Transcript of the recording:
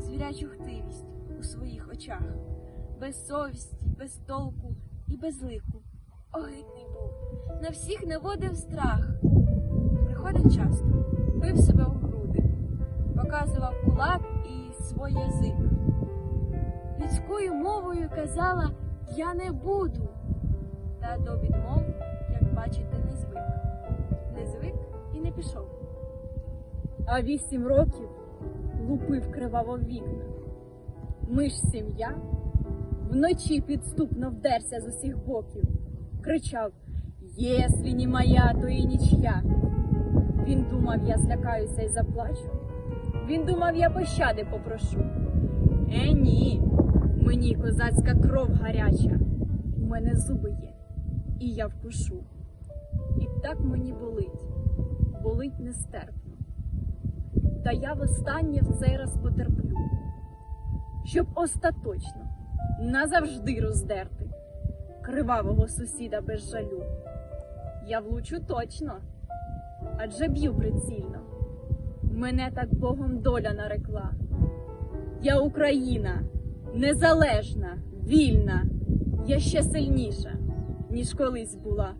звірячу хтивість у своїх очах, без совісті, без толку і без лику. Огидний був, на всіх наводив страх. Приходив часто, бив себе в груди, показував кулак і свій язик. Людською мовою казала Я не буду. Та до відмов, як бачите, не звик. Не звик і не пішов. а вісім років лупив криваво вікна. Ми ж сім'я, вночі підступно вдерся з усіх боків, кричав Єслі не моя, то і нічия. Він думав, я злякаюся і заплачу. Він думав, я пощади попрошу. Е, ні, мені козацька кров гаряча. У мене зуби є, і я вкушу. І так мені болить, болить нестерпно. Та я востаннє в цей раз потерплю, щоб остаточно назавжди роздерти кривавого сусіда без жалю. Я влучу точно, адже б'ю прицільно. Мене так Богом доля нарекла. Я Україна, незалежна, вільна, я ще сильніша, ніж колись була.